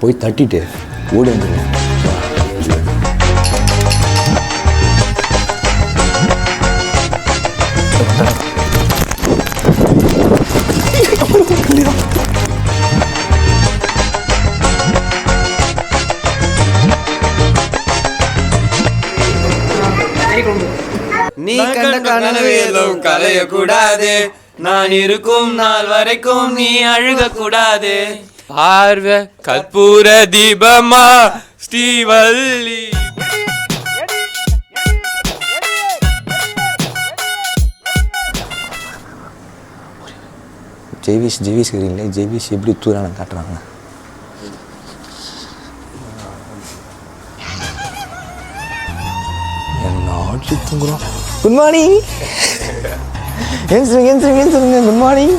போய் தட்டிட்டு ஓடி வந்துடுவேன் நீ கண்ட கனவு எதுவும் கலைய கூடாது நான் இருக்கும் நாள் வரைக்கும் நீ அழுக கூடாது பார்வ கற்பூர தீபமா ஸ்ரீவல்லி. ஜெய்விஸ் ஜெய்விஸ் இருக்கிறீங்களே ஜெய்விஸ் எப்படி தூரான காட்டுறாங்க? என்ன ஆட்சி தூங்குறோம் குட் மார்னிங் ஏன்சுருங்க ஏன்சுருங்க ஏன்சுருங்க குட் மார்னிங்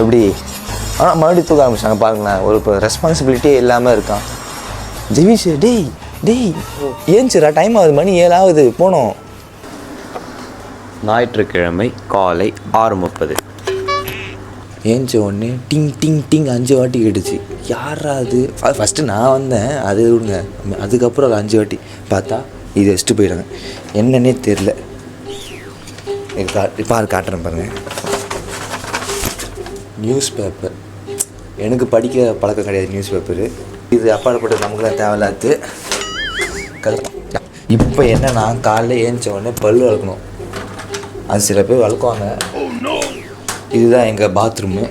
எப்படி? ஆனால் மறுபடியும் தூக்க ஆரம்பிச்சாங்க பாருங்களேன் ஒரு இப்போ ரெஸ்பான்சிபிலிட்டியே இல்லாமல் இருக்கான். ஜெய்விஸ் டேய் டேய் ஏன்ச்சுரா டைம் ஆகுது மணி ஏழாவது போனோம். ஞாயிற்றுக்கிழமை காலை ஆறு முப்பது. ஏஞ்ச உடனே டிங் டிங் டிங் அஞ்சு வாட்டி கேட்டுச்சு. யாரா அது? ஃபஸ்ட்டு நான் வந்தேன் அது விடுங்க அதுக்கப்புறம் அது அஞ்சு வாட்டி. பார்த்தா இது வச்சுட்டு போயிடுறாங்க. என்னன்னே தெரில அது காட்டுறேன் பாருங்க. நியூஸ் பேப்பர் எனக்கு படிக்க பழக்கம் கிடையாது நியூஸ் பேப்பரு இது அப்பாற்பட்டு நமக்குலாம் தேவையில்லாது இப்போ என்னன்னா காலைல ஏஞ்ச உடனே பல் வளர்க்கணும். அது சில பேர் வளர்க்குவாங்க. இதுதான் எங்கள் பாத்ரூமு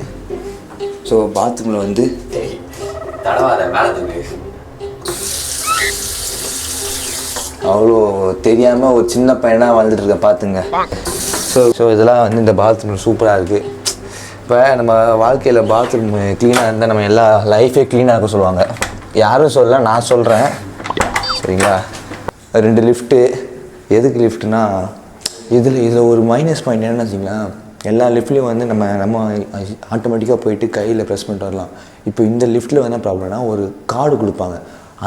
ஸோ பாத்ரூமில் வந்து அவ்வளோ தெரியாமல் ஒரு சின்ன பையனாக வாழ்ந்துட்டு இருக்கேன் பார்த்துங்க ஸோ ஸோ இதெல்லாம் வந்து இந்த பாத்ரூம் சூப்பராக இருக்குது இப்போ நம்ம வாழ்க்கையில் பாத்ரூம் க்ளீனாக இருந்தால் நம்ம எல்லா லைஃபே க்ளீனாக இருக்க சொல்லுவாங்க. யாரும் சொல்ல நான் சொல்கிறேன் சரிங்களா? ரெண்டு லிஃப்ட்டு எதுக்கு லிஃப்ட்டுனா இதில் இதில் ஒரு மைனஸ் பாயிண்ட் என்னென்னு வச்சிங்களேன் எல்லா லிஃப்ட்லேயும் வந்து நம்ம நம்ம ஆட்டோமேட்டிக்காக போயிட்டு கையில் ப்ரெஸ் பண்ணிட்டு வரலாம். இப்போ இந்த லிஃப்ட்டில் என்ன ப்ராப்ளம்னா ஒரு கார்டு கொடுப்பாங்க.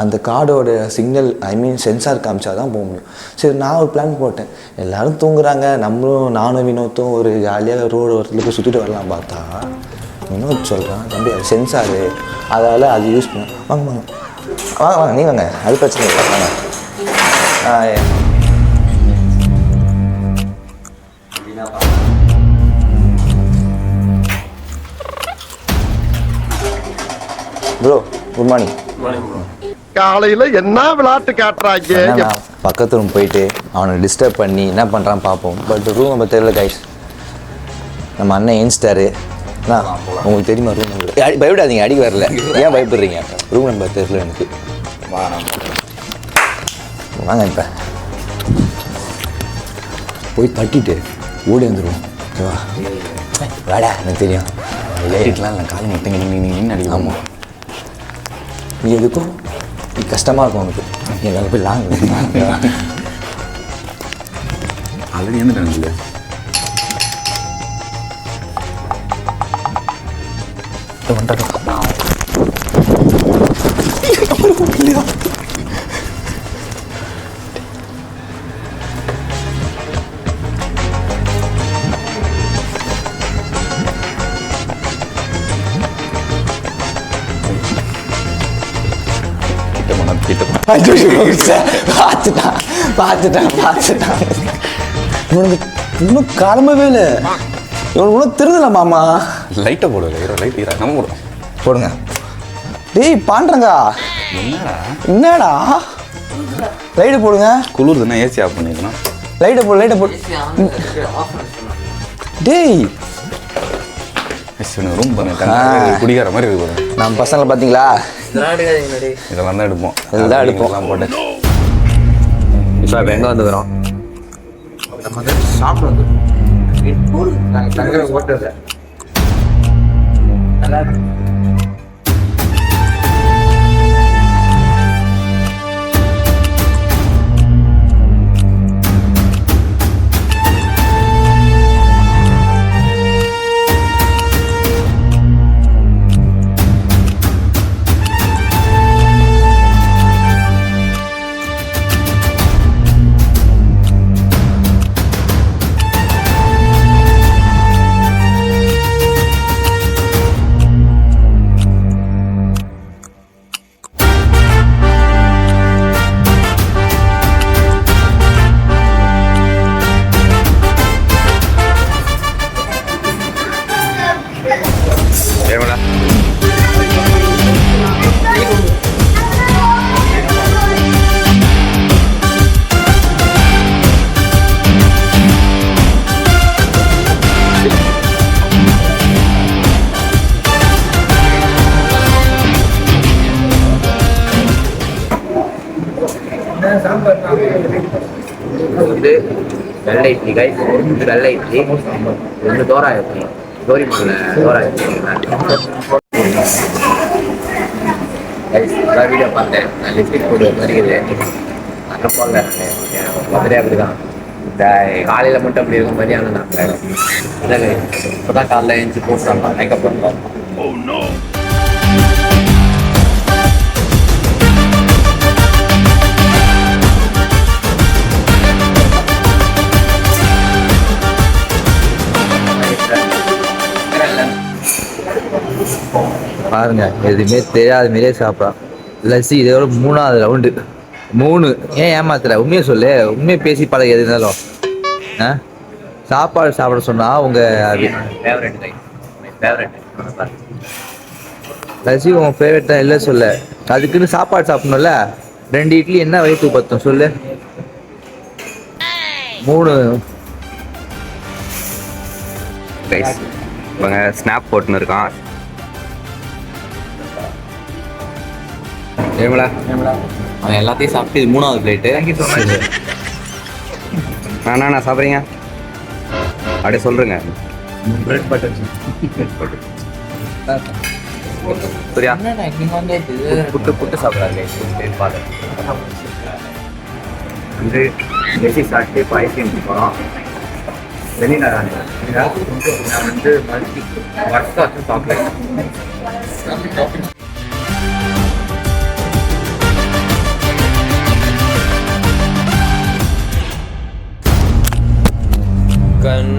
அந்த கார்டோட சிக்னல் ஐ மீன் சென்சார் காமிச்சா தான் போக முடியும் சரி நான் ஒரு பிளான் போட்டேன். எல்லாரும் தூங்குறாங்க. நம்மளும் நானும் வினோத்தும் ஒரு ஜாலியாக ரோடு ஓரத்தில் போய் சுற்றிட்டு வரலாம் பார்த்தா வினோத் சொல்கிறான் தம்பி அது சென்சாரு அதால் அது யூஸ் பண்ண. வாங்க வாங்க. வாங்க வாங்க நீ வாங்க. அது பிரச்சனை இல்லை. வாங்க. Bro good bro good morning காலையில என்ன விளையாட்டு காட்டுறாங்க? பக்கத்து ரூம் போயிட்டு அவனை டிஸ்டர்ப் பண்ணி என்ன பண்ணுறான் பார்ப்போம் பட் ரூம் நம்ம தெரியல கைஸ் நம்ம அண்ணன் ஏன்ஸ்டாரு அண்ணா உங்களுக்கு தெரியுமா ரூம் நம்பர் பயப்படாதீங்க அடிக்க வரல. ஏன் பயப்படுறீங்க? ரூம் நம்பர் தெரியல எனக்கு. வாங்க இப்போ. போய் தட்டிட்டு ஓடி வந்துடுவோம் ஓகேவா வாடா எனக்கு தெரியும். லைட்லாம் இல்லை கால் மட்டும் நீ நீ நீ அடிக்கும் ஆமாம் நீ எதுக்கும் கஷ்டமாக இருக்கும் உனக்கு எங்களுக்கு போய் லாங் ஆல்ரெடி இருந்துட்டேன் இல்லை பார்த்துட்டான் பார்த்துட்டான் பார்த்துட்டான் இவனுக்கு இன்னும் கிளம்பவே இல்லை. இவனுக்கு இன்னும் திருந்தல மாமா. லைட்டை ஹீரோ லைட் ஹீரோ நம்ம போடுவோம். போடுங்க. டேய் பாண்டங்கா. என்னடா? என்னடா? லைட்டு போடுங்க. குளிர் தானே ஏசி ஆஃப் பண்ணிக்கணும் லைட்டை போடு லைட்டை போடு. டேய். ரூம் பண்ண குடிக்கார மாதிரி இருக்கு பாருங்க. நம்ம பசங்களை பார்த்தீங்களா இதெல்லாம் தான் எடுப்போம். இதெல்லாம் எடுப்போம். இதெல்லாம் போட்டு. இப்போ எங்கே வந்துக்கிறோம்? நம்ம வந்து சாப்பிட வந்துருக்கோம் நாங்கள் தங்குற ஹோட்டலில் நல்லா வெள்ளை இட்லி கைஸ் இது வெள்ளை இட்லி ஒன்று தோரா இட்லி தோரி மல்ல தோரா இட்லி வீடியோ பார்த்தேன். நான் லிஸ்டிக் போட்டு வருகிறது அங்கே போகல மதுரை அப்படிதான். இந்த காலையில் மட்டும் அப்படி இருக்கும் மதியானம் நான் இப்போதான் காலைல எழுந்து போட்டுறாங்க மேக்கப் பண்ணுறோம் oh, பாருங்க எதுவுமே தெரியாத மாரியே சாப்பிட்றான் லஸ்ஸி இதோட மூணாவது ரவுண்டு மூணு. ஏன் ஏமாத்துற? உண்மையை சொல்லு. உண்மையை பேசி பழக எது இருந்தாலும். ஆ? சாப்பாடு சாப்பிட சொன்னா உங்க லஸ்ஸி உன் ஃபேவரட் தான் இல்லை சொல்ல. அதுக்குன்னு சாப்பாடு சாப்பிடணும்ல. ரெண்டு இட்லி என்ன வயிற்று பத்தும்? சொல்லு. மூணு. ஸ்னாப் போட்டுன்னு இருக்கான். ஏமலா? அவன் எல்லாத்தையும் சாப்பிட்டு இது மூணாவது plate thank you so much அண்ணா நான் சாப்பிட்றீங்க? அப்படியே சொல்கிறேங்க பிரெட் பட்டர் சரியா புட்டு புட்டு சாப்பிட்றாரு கைஸ் பாரு வந்து வெஜ்ஜி சாப்பிட்டு இப்போ ஐஸ்கிரீம் போகிறோம் வெளியில் நான் வந்து மல்டி ஒர்க்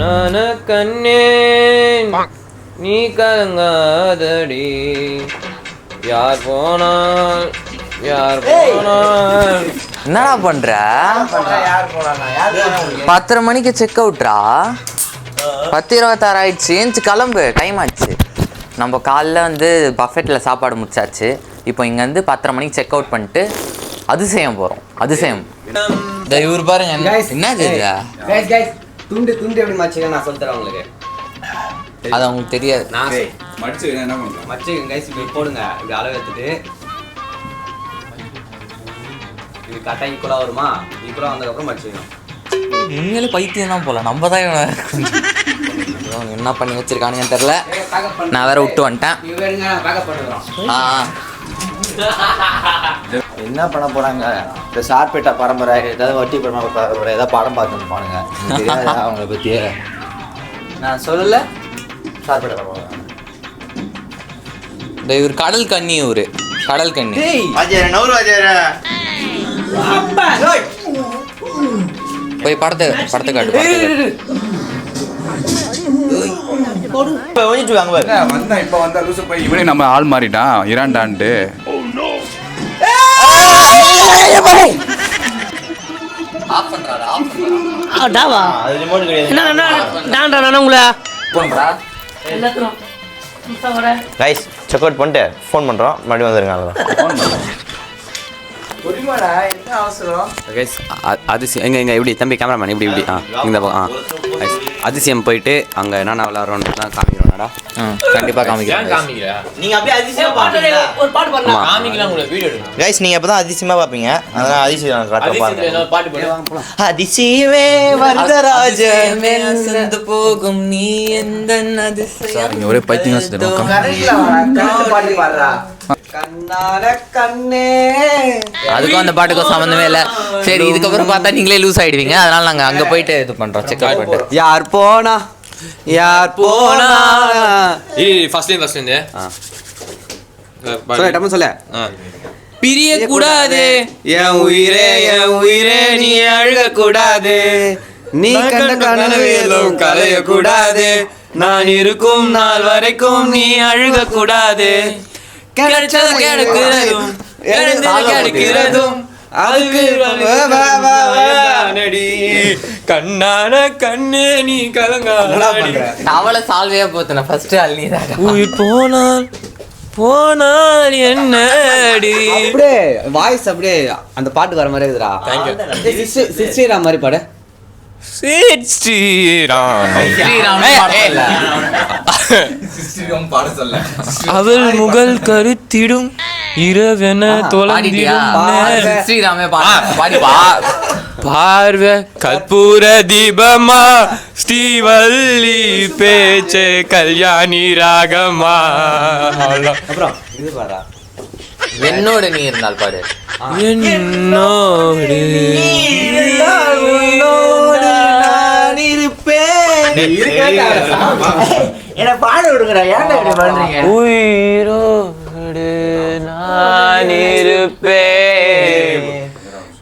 கண்ணான. கண்ணே நீ கலங்காதடி. யார் போனால் யார் போனால். என்னடா பண்ற? பத்தரை மணிக்கு செக் அவுட்ரா பத்து இருபத்தாறு ஆயிடுச்சு. ஏஞ்சி கிளம்பு. டைம் ஆச்சு. நம்ம காலைல வந்து பஃபெட்டில் சாப்பாடு முடிச்சாச்சு. இப்போ இங்கேருந்து பத்தரை மணிக்கு செக் அவுட் பண்ணிட்டு அதிசயம் போகிறோம் அதிசயம். இந்த இவர் பாருங்க என்ன துண்டு துண்டு எப்படி மச்சிங்க நான் சொல்லித் தரேன் உங்களுக்கு. அது அவங்களுக்கு தெரியாது. நான் மடிச்சு என்ன பண்ணுறேன் மச்சிங்க கைஸ் இப்படி போடுங்க. இப்படி அளவு எடுத்துட்டு. இது கரெக்டாக ஈக்குவலாக வருமா? ஈக்குவலாக வந்ததுக்கப்புறம் மச்சிக்கணும் உண்மையிலே பைத்தியம் தான் போல. நம்ம தான் என்ன பண்ணி வச்சிருக்கானுங்கன்னு தெரில நான் வேற விட்டு வந்துட்டேன். ஆ. என்ன பண்ண போறாங்க? இந்த சார்பேட்டா பரம்பரை ஏதாவது வட்டி பரம்பரை பரம்பரை ஏதாவது படம் பார்த்துட்டு பானுங்க தெரியாதா அவங்கள பத்தி. நான் சொல்லல. சார்பேட்டா பரம்பரை. இந்த இவர் கடல் கன்னி இவரு. கடல் கன்னி போய் படத்தை படத்தை காட்டு படத்தை காட்டு. வந்தா இப்போ வந்தா லூசு போய் இவனே நம்ம ஆள் மாறிட்டான். இராண்டான்ட்டு பண்றாரா போன்றா கைஸ் செக் அவுட் பண்ணிட்டு ஃபோன் பண்ணுறோம் மறுபடியும் வந்துருங்க அவ்வளோதான் அதிசயம். எங்க எங்க இப்படி தம்பி கேமராமேன் இப்படி இப்படி. ஆ இந்த பக்கம் ஆ. அதிசயம் போயிட்டு அங்கே என்னென்ன விளாட்றோன்னு தான் காமிக்கிறோம்டா ம் கண்டிப்பா காமிக்கிறேன் கைஸ் நீங்கள் அப்போ தான் அதிசயமாக பார்ப்பீங்க அதனால் அதிசயம் காட்ட பாருங்க. அதிசயமே வரதராஜ. அசந்து போகும். நீ எந்த அதிசயம் ஒரே பைத்தியம் பாட்டு பாடுறா. அதுக்கும் அந்த பாட்டுக்கும் சம்மந்தமே இல்ல. சரி இதுக்கப்புறம் பார்த்தா நீங்களே லூஸ் ஆயிடுவீங்க. அதனால நாங்க அங்க போயிட்டு இது பண்றோம். செக் அவுட் பண்ணிட்டு. யார் போனா? யார் போனா? ஃபர்ஸ்ட் டைம் ஃபர்ஸ்ட் சொல்ல டம்மு சொல்ல. பிரிய கூடாது என் உயிரே என் உயிரே நீ அழுக கூடாது நீ கண்ட கனவேலும் கலைய கூடாது நான் இருக்கும் நாள் வரைக்கும் நீ அழுக கூடாது கிடைச்சது கிடைக்கிறதும் நடி கண்ணான கண்ணே நீ கலங்காடி அவளை சால்வையா போத்துன ஃபர்ஸ்ட் ஆள் நீ தான் உயிர் போனால் போனால் என்னடி அப்படியே வாய்ஸ் அப்படியே அந்த பாட்டுக்கு வர மாதிரி இருக்குதுடா சிஸ்டரா மாதிரி பாடு அவள் முகல் கருத்திடும் இரவென பாடி. பார்வை கற்பூர தீபமா ஸ்ரீவல்லி பேச்சே கல்யாணி ராகமா. பாரா என்னோட நீ இருந்தால் பாடு. என்னோடு என்ன பாட விடுங்கடா. ஏன்டா இப்படி பண்றீங்க உயிரோடு நான் இருப்பேன்.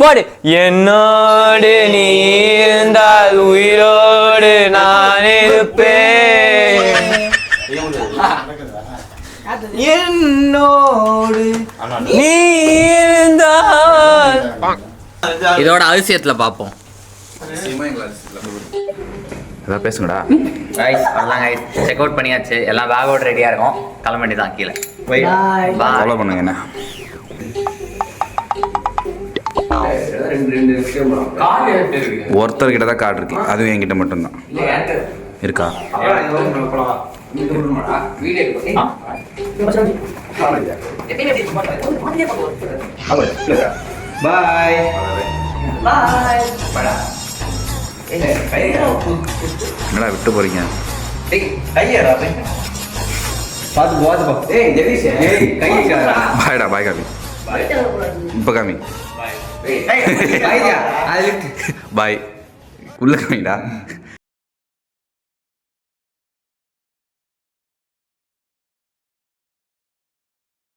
பாடு. என்னோடு நீ இருந்தால் உயிரோடு நான் இருப்பேன். என்னோடு நீ இருந்தால். இதோட அவசியத்துல பார்ப்போம் ஏதாவது பேசுங்கடா. கைஸ் அவ்வளோதான் கைஸ் செக் அவுட் பண்ணியாச்சு. எல்லாம் பேக் அவுட் ரெடியாக இருக்கும். கிளம்ப வேண்டியதான் கீழே. பாய் ஃபாலோ பண்ணுங்க என்ன? ஒருத்தர்கிட்ட தான் கார்டு இருக்கு. அதுவும் என்கிட்ட மட்டும்தான். இருக்கா? என்னடா விட்டு போறீங்க? கையடா பாய்டா பாய் காமி. இப்போ காமி. பாய். உள்ள காமிடா.